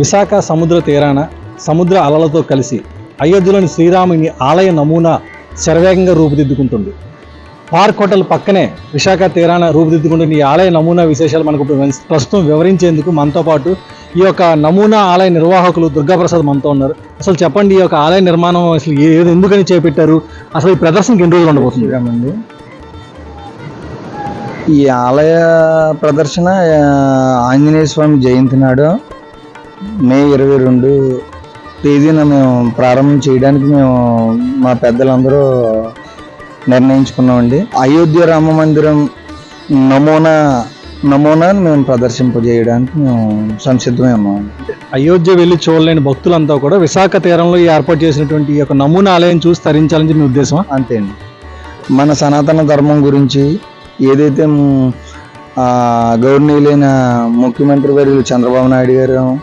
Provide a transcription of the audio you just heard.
విశాఖ సముద్ర తీరాన సముద్ర అలలతో కలిసి అయోధ్యలోని శ్రీరాముని ఆలయ నమూనా శరవేగంగా రూపుదిద్దుకుంటుంది. పార్క్ హోటల్ పక్కనే విశాఖ తీరాన రూపుదిద్దుకుంటున్న ఈ ఆలయ నమూనా విశేషాలు మనకు ప్రస్తుతం వివరించేందుకు మనతో పాటు ఈ యొక్క నమూనా ఆలయ నిర్వాహకులు దుర్గాప్రసాద్ మనతో ఉన్నారు. అసలు చెప్పండి ఈ యొక్క ఆలయ నిర్మాణం అసలు ఏది ఎందుకని చేపట్టారు? అసలు ఈ ప్రదర్శనకి ఎన్ని రోజులు ఉండబోతుంది? అండి ఈ ఆలయ ప్రదర్శన ఆంజనేయ స్వామి జయంతి నాడు మే ఇరవై రెండు తేదీన మేము ప్రారంభం చేయడానికి మేము మా పెద్దలందరూ నిర్ణయించుకున్నామండి. అయోధ్య రామ మందిరం నమూనా నమూనాను మేము ప్రదర్శింపజేయడానికి మేము సంసిద్ధమై ఉన్నాం అయోధ్య వెళ్ళి చూడలేని భక్తులంతా కూడా విశాఖ తీరంలో ఏర్పాటు చేసినటువంటి ఈ యొక్క నమూనా ఆలయం చూసి తరించాలని మీ ఉద్దేశం అంతే అండి. మన సనాతన ధర్మం గురించి ఏదైతే గౌరవనీయులైన ముఖ్యమంత్రి వర్యులు చంద్రబాబు నాయుడు గారు